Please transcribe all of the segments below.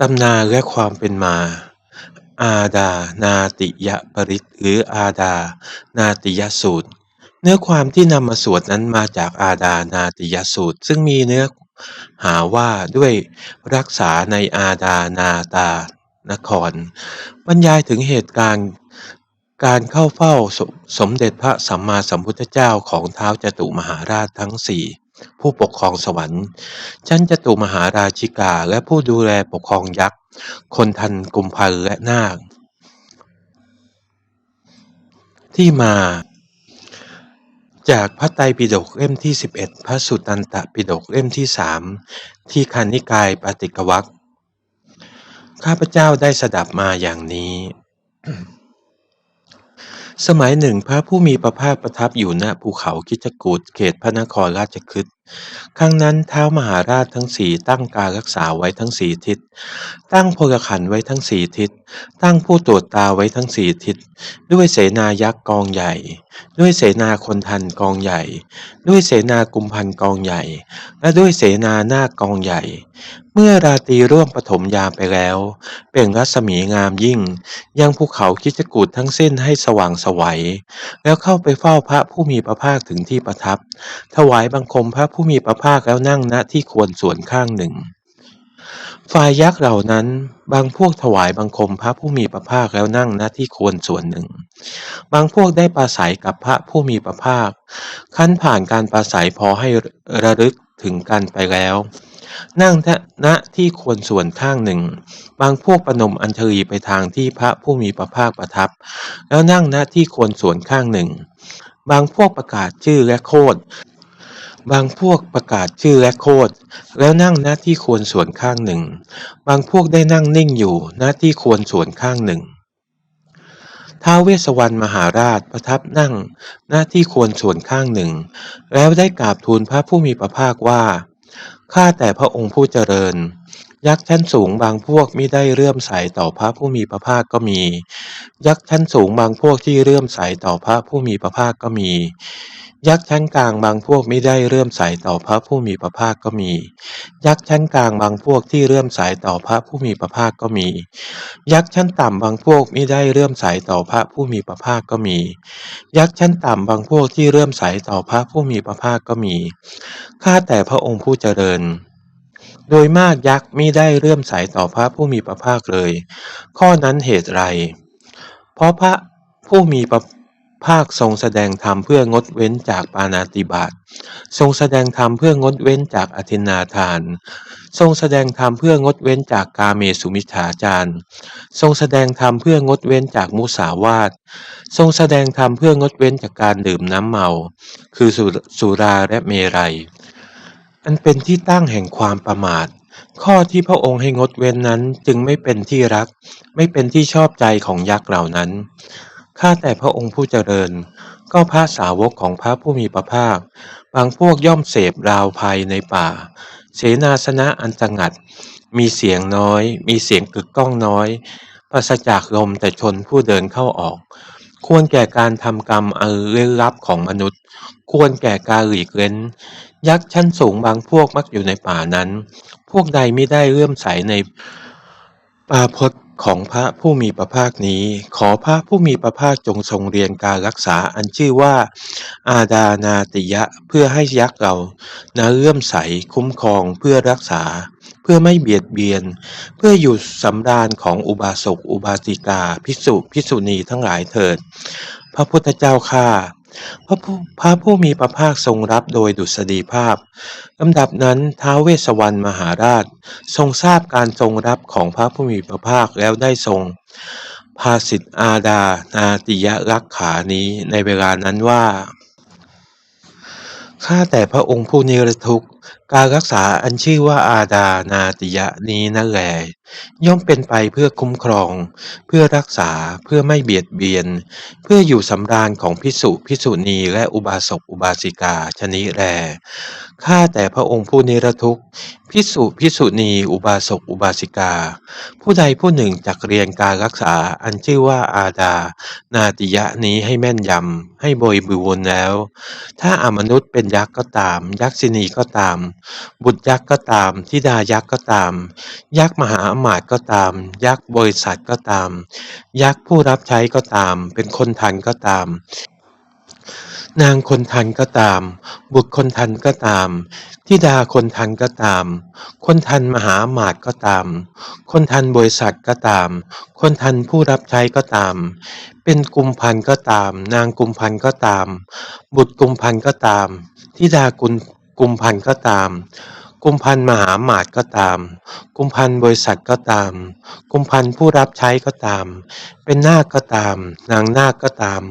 ตำนานและความเป็นมา อาดานาติยปริตหรืออาดานาติยสูตร เนื้อความที่นำมาสวดนั้นมาจากอาดานาติยสูตร ซึ่งมีเนื้อหาว่าด้วยรักษาในอาดานาตานคร บรรยายถึงเหตุการณ์การเข้าเฝ้าสสมเด็จพระสัมมาสัมพุทธเจ้าของเท้าวจตุมหาราชทั้งสี่ ผู้ปกครองสวรรค์ชั้นจตุมหาราชิกาและผู้ดูแลปกครองยักษ์ คนทันกุมพันและนาค ที่มา จากพระไตรปิฎกเล่มที่ 11 พระสุตตันตปิฎกเล่มที่สามที่คันนิกายปาติกวักข้าพเจ้าได้สดับมาอย่างนี้ สมัยหนึ่งพระผู้มีพระภาคประทับอยู่ณภูเขาคิจกูฏเขตพระนครราชคฤห์ครั้งนั้นเท้ามหาราชทั้งสี่ตั้งการรักษาไว้ทั้งสี่ทิศ ตั้งพลขันไว้ทั้งสี่ทิศ ตั้งผู้ตรวจตาไว้ทั้งสี่ทิศ ด้วยเสนายักษ์กองใหญ่ ด้วยเสนาคนทันกองใหญ่ ด้วยเสนากุมพันกองใหญ่ และด้วยเสนาหน้ากองใหญ่ เมื่อราตรีร่วมปฐมยามไปแล้ว เปล่งรัศมีงามยิ่ง ยังภูเขาคิจกูฏทั้งสิ้นให้สว่างสวัย แล้วเข้าไปเฝ้าพระผู้มีพระภาคถึงที่ประทับ ถวายบังคมพระผู้มีพระภาคแล้วนั่งณที่ควรส่วนข้างหนึ่ง ฝ่ายยักษ์เหล่านั้นบางพวกถวายบังคมพระผู้มีพระภาคแล้วนั่งณที่ควรส่วนหนึ่ง บางพวกได้ปราศัยกับพระผู้มีพระภาค ขั้นผ่านการปราศัยพอให้ระลึกถึงกันไปแล้ว นั่งณที่ควรส่วนข้างหนึ่ง บางพวกประนมอัญชลีไปทางที่พระผู้มีพระภาคประทับ แล้วนั่งณที่ควรส่วนข้างหนึ่ง บางพวกประกาศชื่อและโคดบางพวกประกาศชื่อและโคดแล้วนั่งณที่ควรส่วนข้างหนึ่ง บางพวกได้นั่งนิ่งอยู่ณที่ควรส่วนข้างหนึ่งท้าวเวสสวรรณมหาราชประทับนั่งหน้าที่ควรส่วนข้างหนึ่ง แล้วได้กราบทูลพระผู้มีพระภาคว่า ข้าแต่พระองค์ผู้เจริญ ยักษ์ชั้นสูงบางพวกมิได้เลื่อมใสต่อพระผู้มีพระภาคก็มี ยักษ์ชั้นสูงบางพวกที่เลื่อมใสต่อพระผู้มีพระภาคก็มี ยักษ์ชั้นกลางบางพวกไมิได้เลื่อมใสต่อพระผู้มีพระภาคก็มี ยักษ์ชั้นกลางบางพวกที่เลื่อมใสต่อพระผู้มีพระภาคก็มี ยักษ์ชั้นต่ำบางพวกไมิได้เลื่อมใสต่อพระผู้มีพระภาคก็มี ยักษ์ชั้นต่ำบางพวกที่เลื่อมใสต่อพระผู้มีพระภาคก็มี ข้าแต่พระองค์ผู้เจริญ โดยมากยักษ์ไมิได้เลื่อมใสต่อพระผู้มีพระภาคเลย ข้อนั้นเหตุไร เพราะพระผู้มีพระภาคทรงแสดงธรรมเพื่องดเว้นจากปานาติบาต ทรงแสดงธรรมเพื่องดเว้นจากอธินาทาน ทรงแสดงธรรมเพื่องดเว้นจากกาเมสุมิจฉาจารทรงแสดงธรรมเพื่องดเว้นจากมุสาวาท ทรงแสดงธรรมเพื่องดเว้นจากการดื่มน้ำเมา คือสุสุราและเมรัย อันเป็นที่ตั้งแห่งความประมาท ข้อที่พระองค์ให้งดเว้นนั้นจึงไม่เป็นที่รัก ไม่เป็นที่ชอบใจของยักษ์เหล่านั้น ข้าแต่พระองค์ผู้เจริญ ก็พระสาวกของพระผู้มีพระภาค บางพวกย่อมเสพราวภัยในป่า เสนาสนะอันสงัด มีเสียงน้อย มีเสียงกึกก้องน้อยปราศจากลมแต่ชนผู้เดินเข้าออก ควรแก่การทำกรรมอันเล่นลับของมนุษย์ ควรแก่การหลีกเล้น ยักษ์ชั้นสูงบางพวกมักอยู่ในป่านั้น พวกใดไม่ได้เลื่อมใสในปาพจน์ของพระผู้มีพระภาคนี้ ขอพระผู้มีพระภาคจงทรงเรียนการรักษาอันชื่อว่า อาดานาติยะเพื่อให้ยักษ์เรานาเลื่อมใสคุ้มครองเพื่อรักษา เพื่อไม่เบียดเบียน เพื่ออยู่สำราญของอุบาสกอุบาสิกา ภิกษุภิกษุณีทั้งหลายเถิด พระพุทธเจ้าข้า พระผู้พระผู้มีพระภาคทรงรับโดยดุษฎีภาพลำดับนั้นท้าวเวสสวรรณมหาราช ทรงทราบการทรงรับของพระผู้มีพระภาคแล้วได้ทรงภาสิทธอาดา นาติยรักขานี้ในเวลานั้นว่าข้าแต่พระองค์ผู้นิรทุกข์ การรักษาอันชื่อว่าอาดานาติยะนี้นั่นแหละ ย่อมเป็นไปเพื่อคุ้มครอง เพื่อรักษา เพื่อไม่เบียดเบียน เพื่ออยู่สำราญของพิสุพิสุณีและอุบาสกอุบาสิกาชนิแล ข้าแต่พระองค์ผู้นิรทุกข์พิสุพิสุณีอุบาสกอุบาสิกา ผู้ใดผู้หนึ่งจักเรียนการรักษาอันชื่อว่าอาดา นาติยะนี้ให้แม่นยำให้บริบูรณ์แล้ว ถ้าอมนุษย์เป็นยักษ์ก็ตาม ยักษินีก็ตาม บุตรยักษ์ก็ตาม ธิดายักษ์ก็ตาม ยักษ์มหาอหมาตย์ก็ตาม ยักษ์บริษัทก็ตาม ยักษ์ผู้รับใช้ก็ตาม เป็นคนทันก็ตาม นางคนทันก็ตาม บุตรคนทันก็ตามธิดาคนทันก็ตาม คนทันมหาอมาตย์ก็ตาม คนทันบริษัทก็ตาม คนทันผู้รับใช้ก็ตาม เป็นกุมพันก็ตาม นางกุมพันก็ตาม บุตรกุมพันก็ตามธิดากุลกุมพันก็ตาม กุมพันมหาอมาตย์ก็ตาม กุมพันบริษัทก็ตาม กุมพันผู้รับใช้ก็ตาม เป็นนาคก็ตาม นางนาคก็ตาม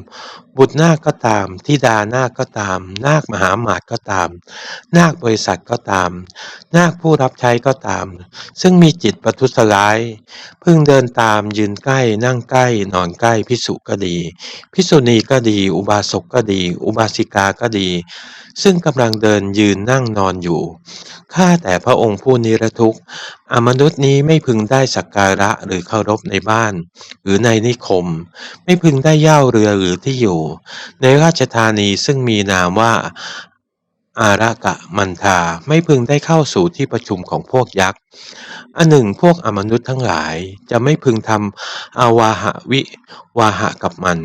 บุตรนาคก็ตามธิดานาคก็ตาม นาคมหาอมาตย์ก็ตาม นาคบริษัทก็ตาม นาคผู้รับใช้ก็ตาม ซึ่งมีจิตประทุษร้าย พึ่งเดินตามยืนใกล้นั่งใกล้นอนใกล้พิสุก็ดี พิสุณีก็ดี อุบาสกก็ดี อุบาสิกาก็ดี ซึ่งกำลังเดินยืนนั่งนอนอยู่ข้าาแต่พระองค์ผู้นิรทุกข์อมนุษย์นี้ไม่พึงได้สักการะหรือเคารพในบ้าน หรือในนิคม ไม่พึงได้เย่าเรือหรือที่อยู่ ในราชธานีซึ่งมีนามว่าอาระกะมันทาไม่พึงได้เข้าสู่ที่ประชุมของพวกยักษ์ อันหนึ่ง พวกอมนุษย์ทั้งหลาย จะไม่พึงทำอาวาหะวิวาหะกับมัน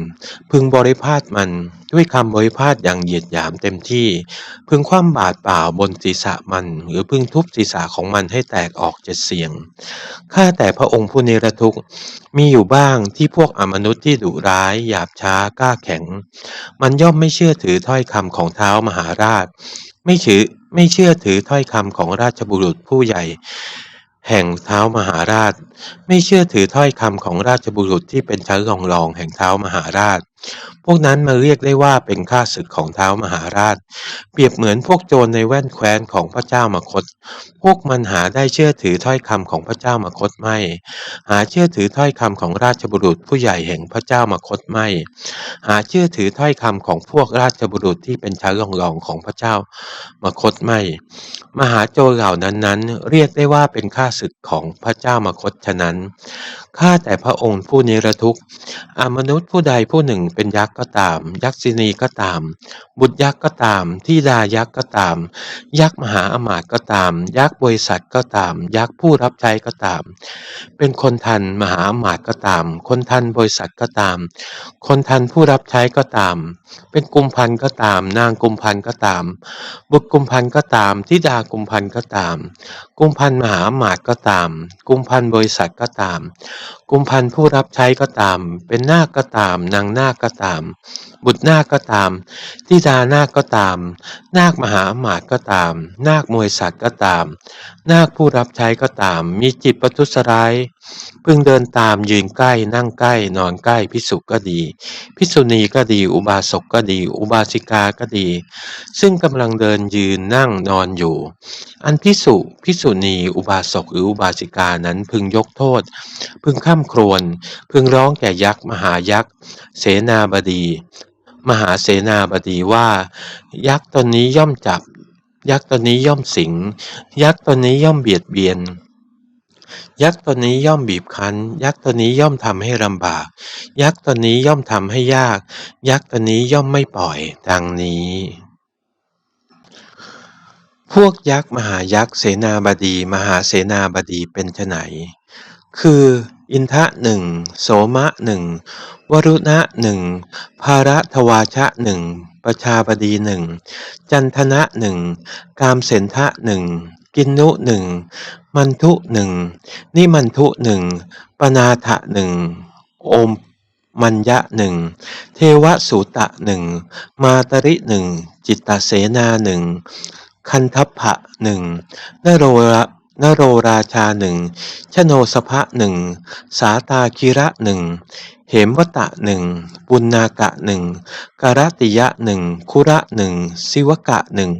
พึงบริพาทมัน ด้วยคำบริพาทอย่างเหยียดหยามเต็มที่ พึงคว่ำบาตรเปล่าบนศีรษะมัน หรือพึงทุบศีรษะของมันให้แตกออกเจ็ดเสียง ข้าแต่พระองค์ผู้นิรทุกข์มีอยู่บ้างที่พวกอมนุษย์ที่ดุร้าย หยาบช้ากล้าแข็ง มันย่อมไม่เชื่อถือถ้อยคำของเท้ามหาราช ไม่ถือ ไม่เชื่อถือถ้อยคำของราชบุรุษผู้ใหญ่ แห่งเท้ามหาราช ไม่เชื่อถือถ้อยคำของราชบุรุษที่เป็นชั้นรองรองแห่งเท้ามหาราช พวกนั้นมาเรียกได้ว่าเป็นข้าศึกของเท้ามหาราช เปรียบเหมือนพวกโจรในแว่นแคว้นของพระเจ้ามคต พวกมันหาได้เชื่อถือถ้อยคำของพระเจ้ามคตไม่ หาเชื่อถือถ้อยคำของราชบุรุษผู้ใหญ่แห่งพระเจ้ามคตไม่ หาเชื่อถือถ้อยคำของพวกราชบุรุษที่เป็นชั้นรองๆของพระเจ้ามคตไม่ มหาโจรเหล่านั้นนั้นเรียกได้ว่าเป็นข้าศึกของพระเจ้ามคตฉะนั้นข้าแต่พระองค์ผู้นิรทุกข์อมนุษย์ผู้ใดผู้หนึ่งเป็นยักษ์ก็ตาม ยักษินีก็ตาม บุตรยักษ์ก็ตามที่ดายักษ์ก็ตาม ยักษ์มหาอมาตย์ก็ตาม ยักษ์บริษัทก็ตาม ยักษ์ผู้รับใช้ก็ตาม เป็นคนทันมหาอมาตย์ก็ตาม คนทันบริษัทก็ตาม คนทันผู้รับใช้ก็ตาม เป็นกุมพันก็ตาม นางกุมพันก็ตาม บุตรกุมพันก็ตามทิดากุมพันก็ตาม กุมพันมหาอมาตย์ก็ตาม กุมพันบริษัทก็ตาม กุมพันผู้รับใช้ก็ตาม เป็นนาคก็ตาม นางนาคก็ตาม บุตรนาคก็ตามทิดานาคก็ตาม นาคมหาอมาตย์ก็ตาม นาคมวยสัตว์ก็ตาม นาคผู้รับใช้ก็ตาม มีจิตประทุษร้ายพึงเดินตามยืนใกล้นั่งใกล้ นอนใกล้พิสุก็ดี พิสุณีก็ดี อุบาสกก็ดี อุบาสิกาก็ดี ซึ่งกำลังเดินยืนนั่งนอนอยู่ อันพิสุพิสุณี อุบาสกหรืออุบาสิกานั้นพึงยกโทษ พึงข้ามครวญพึงร้องแก่ยักษ์มหายักษ์ เสนาบดี มหาเสนาบดีว่า ยักษ์ตนนี้ย่อมจับ ยักษ์ตนนี้ย่อมสิง ยักษ์ตนนี้ย่อมเบียดเบียน ยักษ์ตนนี้ย่อมบีบคั้น ยักษ์ตนนี้ย่อมทำให้ลำบาก ยักษ์ตนนี้ย่อมทำให้ยาก ยักษ์ตนนี้ย่อมไม่ปล่อยดังนี้พวกยักษ์มหายักษ์เสนาบดี มหาเสนาบดีเป็นไนคือ อินทะหนึ่งโสมะหนึ่งวรุณะหนึ่งภาระทวาชะหนึ่งประชาบดีหนึ่งจันทนะหนึ่งกามเสนทะหนึ่งกินนุหนึ่งมันทุหนึ่งนิมันทุหนึ่งปนาทะหนึ่งโอมมัญญะหนึ่งเทวสูตะหนึ่งมาตริหนึ่งจิตตเสนาหนึ่งคันทัพพะหนึ่งนโรระ นโรราชาหนึ่งชโนสภะหนึ่งสาตาคิระหนึ่งเหมวตะหนึ่งปุณนากะหนึ่งการติยะหนึ่งคุระหนึ่งสิวกะหนึ่ง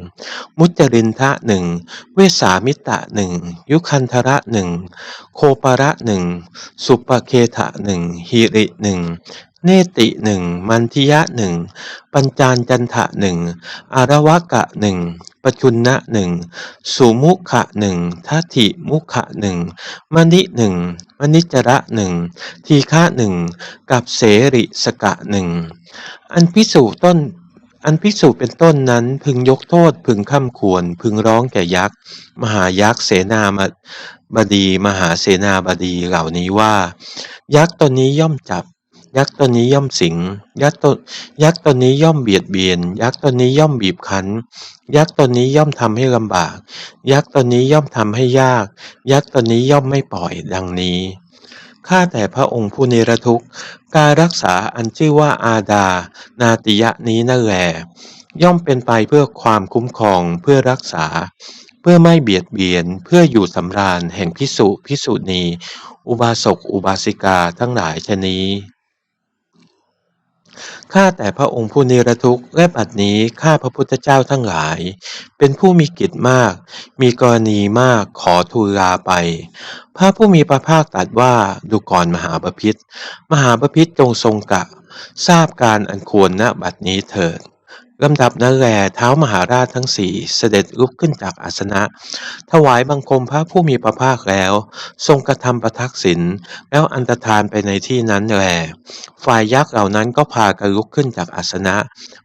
มุจรินทะหนึ่งเวสามิตะหนึ่งยุคันธระหนึ่งโคปะระหนึ่งสุปเคทะหนึ่งหิริหนึ่งเนติหนึ่งมันทิยะหนึ่งปัญจานจันทะหนึ่งอารวกะหนึ่ง ปชุนนะหนึ่งสุมุขะหนึ่งทัตถิมุขะหนึ่งมณิหนึ่งมณิจระหนึ่งทีฆะหนึ่งกับเสริสกะหนึ่งอันพิสูต้นอันภิกษุเป็นต้นนั้นพึงยกโทษพึงข้ามควร พึงร้องแก่ยักษ์ มหายักษ์เสนาบดี มหาเสนาบดีเหล่านี้ว่า ยักษ์ตนนี้ย่อมจับ ยักษ์ตนนี้ย่อมสิง ยักษ์ตนยักษ์ตนนี้ย่อมเบียดเบียน ยักษ์ตนนี้ย่อมบีบคั้น ยักษ์ตนนี้ย่อมทำให้ลำบาก ยักษ์ตนนี้ย่อมทำให้ยาก ยักษ์ตนนี้ย่อมไม่ปล่อยดังนี้ ข้าแต่พระองค์ผู้เนรทุกข์ การรักษาอันชื่อว่าอาดา นาติยะนี้นั่นแหลย่อมเป็นไปเพื่อความคุ้มครองเพื่อรักษา เพื่อไม่เบียดเบียนเพื่ออยู่สำราญแห่งพิสุพิสุณี อุบาสกอุบาสิกาทั้งหลายชนี้ ข้าแต่พระองค์ผู้นิรทุกข์และบัดนี้ข้าพระพุทธเจ้าทั้งหลาย เป็นผู้มีกิจมาก มีกรณีมากขอทูลลาไป พระผู้มีพระภาคตรัสว่าดูก่อนมหาบพิษมหาบพิษจงทรงกะ ทราบการอันควรณบัดนี้เถิด ลำดับนั้นแลเท้ามหาราชทั้งสี่เสด็จลุกขึ้นจากอาสนะ ถวายบังคมพระผู้มีพระภาคแล้ว ทรงกระทำประทักษิณแล้วอันตรธานไปในที่นั้นแล ฝ่ายยักษ์เหล่านั้นก็พากันลุกขึ้นจากอาสนะ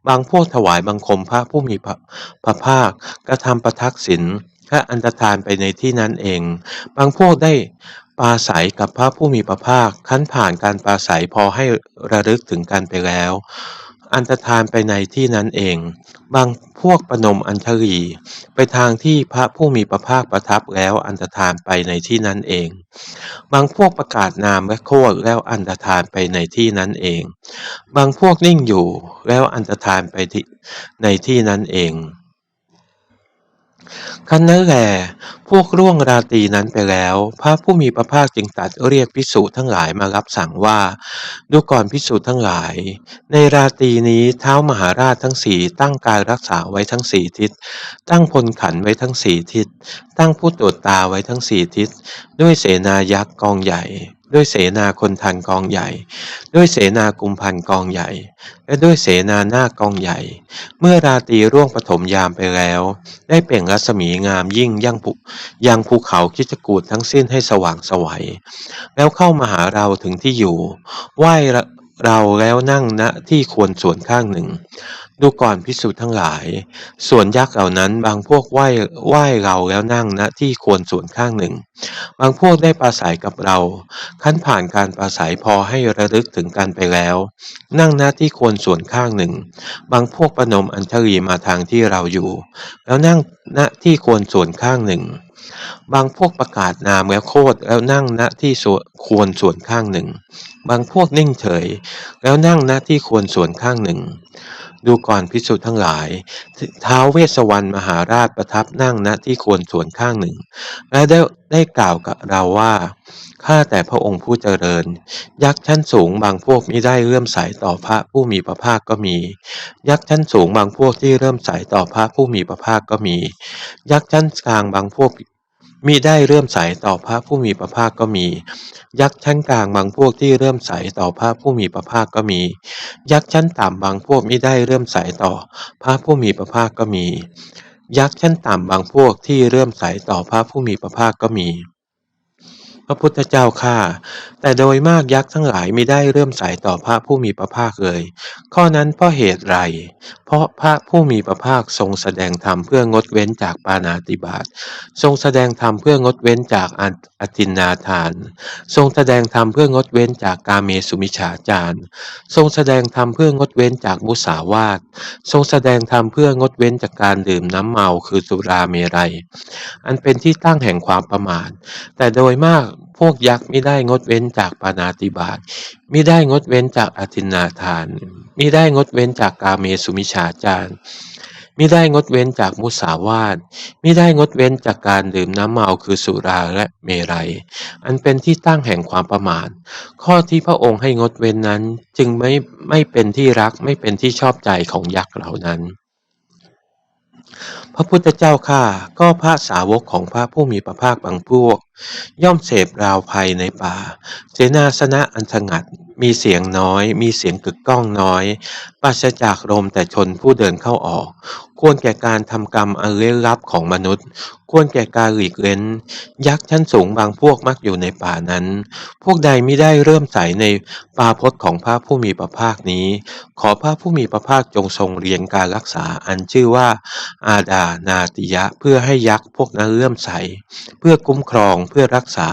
บางพวกถวายบังคมพระผู้มีพระพระภาคกระทำประทักษิณและอันตรธานไปในที่นั้นเอง บางพวกได้ปราศัยกับพระผู้มีพระภาคขั้นผ่านการปราศัยพอให้ระลึกถึงกันไปแล้ว อันตรธานไปในที่นั้นเอง บางพวกปนมอัญชลี ไปทางที่พระผู้มีพระภาคประทับแล้วอันตรธานไปในที่นั้นเอง บางพวกประกาศนามและโคดแล้วอันตรธานไปในที่นั้นเอง บางพวกนิ่งอยู่แล้วอันตรธานไปที่ในที่นั้นเอง คันนั้นแหลพวกร่วงราตรีนั้นไปแล้ว พระผู้มีพระภาคจึงตรัสเรียกพิสุทั้งหลายมารับสั่งว่าดูก่อนพิสุทั้งหลาย ในราตรีนี้เท้ามหาราชทั้งสี่ตั้งการรักษาไว้ทั้งสี่ทิศ ตั้งพลขันไว้ทั้งสี่ทิศ ตั้งผู้ตรวจตาไว้ทั้งสี่ทิศ ด้วยเสนายักษ์กองใหญ่ ด้วยเสนาคนทันกองใหญ่ ด้วยเสนากุมพันกองใหญ่ และด้วยเสนาหน้ากองใหญ่ เมื่อราตรีร่วงปฐมยามไปแล้ว ได้เปล่งรัศมีงามยิ่งยังภูยังภูเขาคิจกูดทั้งสิ้นให้สว่างสวัย แล้วเข้ามาหาเราถึงที่อยู่ ไหว้ เราแล้วนั่งณที่ควรส่วนข้างหนึ่ง ดูก่อนพิสูจน์ทั้งหลาย ส่วนยักษ์เหล่านั้นบางพวกไหว้ไหว้เราแล้วนั่งณที่ควรส่วนข้างหนึ่ง บางพวกได้ปราศัยกับเรา ขั้นผ่านการปราศัยพอให้ระลึกถึงกันไปแล้ว นั่งณที่ควรส่วนข้างหนึ่ง บางพวกประนมอัญชลีมาทางที่เราอยู่ แล้วนั่งณที่ควรส่วนข้างหนึ่ง บางพวกประกาศนามแล้วโคดแล้วนั่งณที่ควรส่วนข้างหนึ่ง บางพวกนิ่งเฉย แล้วนั่งณที่ควรส่วนข้างหนึ่ง ดูก่อนพิสุทั้งหลาย ท้าวเวสวรรณมหาราชประทับนั่งณที่ควรส่วนข้างหนึ่ง และได้ได้กล่าวกับเราว่าข้าแต่พระองค์ผู้เจริญ ยักษ์ชั้นสูงบางพวกมิได้เลื่อมใสต่อพระผู้มีพระภาคก็มี ยักษ์ชั้นสูงบางพวกที่เริ่อมใสต่อพระผู้มีพระภาคก็มี ยักษ์ชั้นกลางบางพวก มิได้เริ่มใสต่อพระผู้มีพระภาคก็มี ยักษ์ชั้นกลางบางพวกที่เริ่มใสต่อพระผู้มีพระภาคก็มี ยักษ์ชั้นต่ำบางพวกมิได้เริ่มใสต่อพระผู้มีพระภาคก็มี ยักษ์ชั้นต่ำบางพวกที่เริ่มใสต่อพระผู้มีพระภาคก็มีพระพุทธเจ้าข้าแต่โดยมากยักษ์ทั้งหลายม่ได้เริ่มใสต่อพระผู้มีพระภาคเลย ข้อนั้นเพราะเหตุไรเพราะพระผู้มีพระภาคทรงแสดงธรรมเพื่องดเว้นจากปานาติบาต ทรงแสดงธรรมเพื่องดเว้นจากอตินนาทาน ทรงแสดงธรรมเพื่องดเว้นจากกาเมสุมิฉาจารทรงแสดงธรรมเพื่องดเว้นจากมุสาวาท ทรงแสดงธรรมเพื่องดเว้นจากการดื่มน้ำเมาคือสุราเมรัย อันเป็นที่ตั้งแห่งความประมาท แต่โดยมาก พวกยักษ์ไม่ได้งดเว้นจากปานาติบาตไมิได้งดเว้นจากอธินาทานไมิได้งดเว้นจากกาเมสุมิชาจารมิได้งดเว้นจากมุสาวาทมิได้งดเว้นจากการดื่มน้ำเมาคือสุราและเมรัย อันเป็นที่ตั้งแห่งความประมาท ข้อที่พระองค์ให้งดเว้นนั้นจึงไม่ไม่เป็นที่รักไม่เป็นที่ชอบใจของยักษ์เหล่านั้น พระพุทธเจ้าข้าก็พระสาวกของพระผู้มีพระภาคบางพวก ย่อมเสพราวภัยในป่า เสนาสนะอันสงัด มีเสียงน้อย มีเสียงกึกก้องน้อยปราศจากลมแต่ชนผู้เดินเข้าออก ควรแก่การทำกรรมอันเลี้ลับของมนุษย์ ควรแก่การหลีกเล้น ยักษ์ชั้นสูงบางพวกมักอยู่ในป่านั้น พวกใดไม่ได้เริ่มใสในปาพจน์ของพระผู้มีพระภาคนี้ ขอพระผู้มีพระภาคจงทรงเรียนการรักษาอันชื่อว่าอาดานาติยะเพื่อให้ยักษ์พวกนั้นเลื่อมใส เพื่อคุ้มครองเพื่อรักษา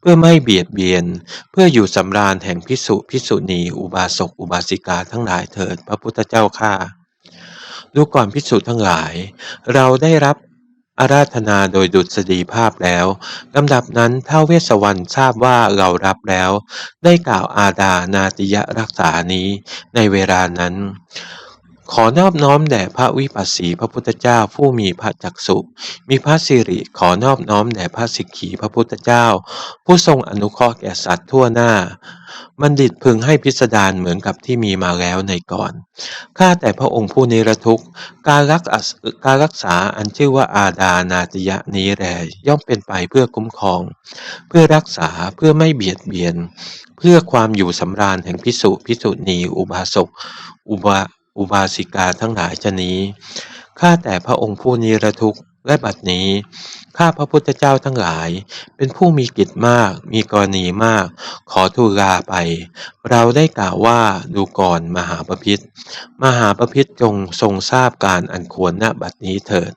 เพื่อไม่เบียดเบียน เพื่ออยู่สำราญแห่งพิสุพิสุณีอุบาสกอุบาสิกาทั้งหลายเถิดพระพุทธเจ้าข้าดูก่อนพิสุทั้งหลาย เราได้รับอาราธนาโดยดุษฎีภาพแล้วลำดับนั้นเท้าวเวสสวรรณทราบว่าเรารับแล้ว ได้กล่าวอาดานาติยรักษานี้ในเวลานั้น ขอนอบน้อมแด่พระวิปัสสีพระพุทธเจ้าผู้มีพระจักสุมีพระสิริขอนอบน้อมแด่พระสิกขีพระพุทธเจ้า ผู้ทรงอนุเคราะห์แก่สัตว์ทั่วหน้าบัณฑิตพึงให้พิสดารเหมือนกับที่มีมาแล้วในก่อน ข้าแต่พระองค์ผู้นิรทุกข์การรักการรักษาอันชื่อว่าอาดานาติยะนี้แลย่อมเป็นไปเพื่อคุ้มครอง เพื่อรักษาเพื่อไม่เบียดเบียน เพื่อความอยู่สำราญแห่งพิสุพิสุณีอุบาสกอุบา อุบาสิกาทั้งหลายชนี้ ข้าแต่พระองค์ผู้นิรทุกข์และบัดนี้ ข้าพระพุทธเจ้าทั้งหลาย เป็นผู้มีกิจมาก มีกรณีมาก ขอทูลลาไป เราได้กล่าวว่าดูก่อนมหาปพิธมหาปพิธจงทรงทราบการอันควรณบัดนี้เถิด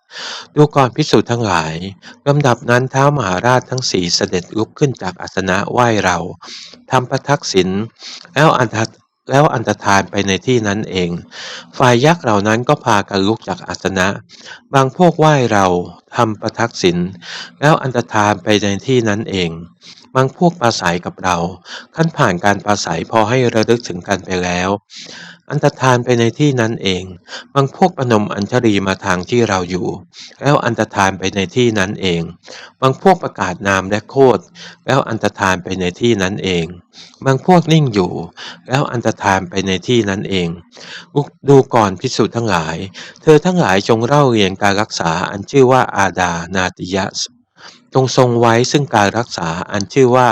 ดูก่อนพิสูจน์ทั้งหลายลำดับนั้นเท้ามหาราชทั้งสี่เสด็จลุกขึ้นจากอาสนะไหว้เราทำประทักษิณแล้วอันท แล้วอันตรธานไปในที่นั้นเอง ฝ่ายยักษ์เหล่านั้นก็พากันลุกจากอาสนะ บางพวกไหว้เราทำประทักษิณแล้วอันตรธานไปในที่นั้นเอง บางพวกปราศัยกับเราขั้นผ่านการปราศัยพอให้ระลึกถึงกันไปแล้ว อันตรธานไปในที่นั้นเอง บางพวกประนมอัญชรีมาทางที่เราอยู่ แล้วอันตรธานไปในที่นั้นเอง บางพวกประกาศนามและโคดแล้วอันตรธานไปในที่นั้นเอง บางพวกนิ่งอยู่ แล้วอันตรธานไปในที่นั้นเองดูก่อนพิสูจน์ทั้งหลาย เธอทั้งหลายจงเล่าเรียนการรักษาอันชื่อว่าอาดานาติยะ จงทรงไว้ซึ่งการรักษาอันชื่อว่า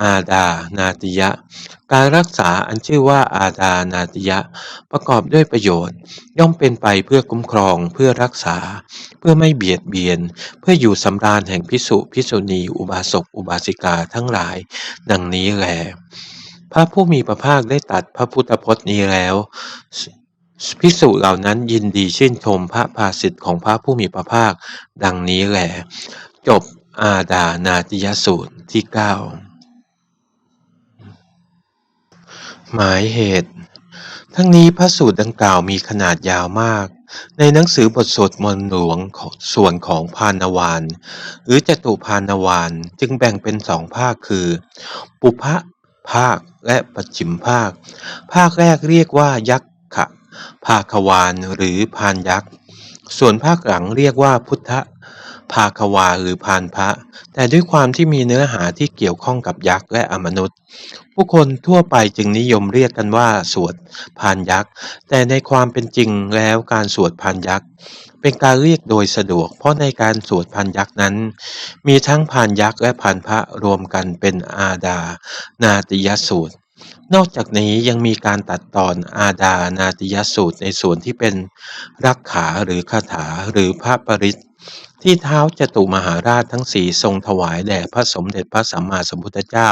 อาดานาติยะ การรักษาอันชื่อว่าอาดานาติยะ ประกอบด้วยประโยชน์ ย่อมเป็นไปเพื่อคุ้มครองเพื่อรักษา เพื่อไม่เบียดเบียน เพื่ออยู่สำราญแห่งพิสุพิสุณี อุบาสกอุบาสิกาทั้งหลาย ดังนี้แหลพระผู้มีพระภาคได้ตัดพระพุทธพจน์นี้แล้วภิกษุเหล่านั้นยินดีชื่นชมพระภาสิทธิ์ของพระผู้มีพระภาค ดังนี้แหลจบ อาดานาติยสูตรที่เก้าหมายเหตุ ทั้งนี้พระสูตรดังกล่าวมีขนาดยาวมาก ในหนังสือบทสวดมนต์หลวงส่วนของพานวาน หรือจตุพานวานจึงแบ่งเป็นสองภาคคือ ปุพะภาคและปัจฉิมภาค ภาคแรกเรียกว่ายักษ์ขะภาควานหรือพานยักษ์ ส่วนภาคหลังเรียกว่าพุทธ ภาควาหรือพานพระ แต่ด้วยความที่มีเนื้อหาที่เกี่ยวข้องกับยักษ์และอมนุษย์ ผู้คนทั่วไปจึงนิยมเรียกกันว่าสวดพานยักษ์ แต่ในความเป็นจริงแล้วการสวดพานยักษ์เป็นการเรียกโดยสะดวก เพราะในการสวดพานยักษ์นั้น มีทั้งพานยักษ์และพานพระรวมกันเป็นอาดา นาติยสูตรนอกจากนี้ยังมีการตัดตอนอาดานาติยสูตรในส่วนที่เป็นรักขาหรือคาถาหรือพระปริศ ที่เท้าจตุมหาราชทั้งสี่ทรงถวายแด่พระสมเด็จพระสัมมาสัมพุทธเจ้า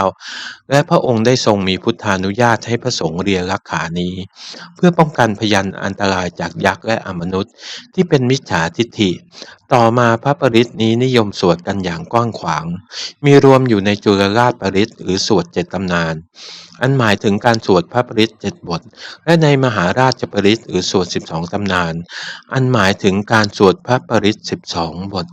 และพระองค์ได้ทรงมีพุทธานุญาตให้พระสงฆ์เรียนรักขานี้ เพื่อป้องกันพยันอันตรายจากยักษ์และอมนุษย์ ที่เป็นมิจฉาทิฏฐิ ต่อมาพระปริศนี้นิยมสวดกันอย่างกว้างขวาง มีรวมอยู่ในจุลราชปริศหรือสวดเจ็ดตำนาน อันหมายถึงการสวดพระปริศเจ็ดบท และในมหาราชปริศหรือสวดสิบสองตำนาน อันหมายถึงการสวดพระปริศสิบสองบท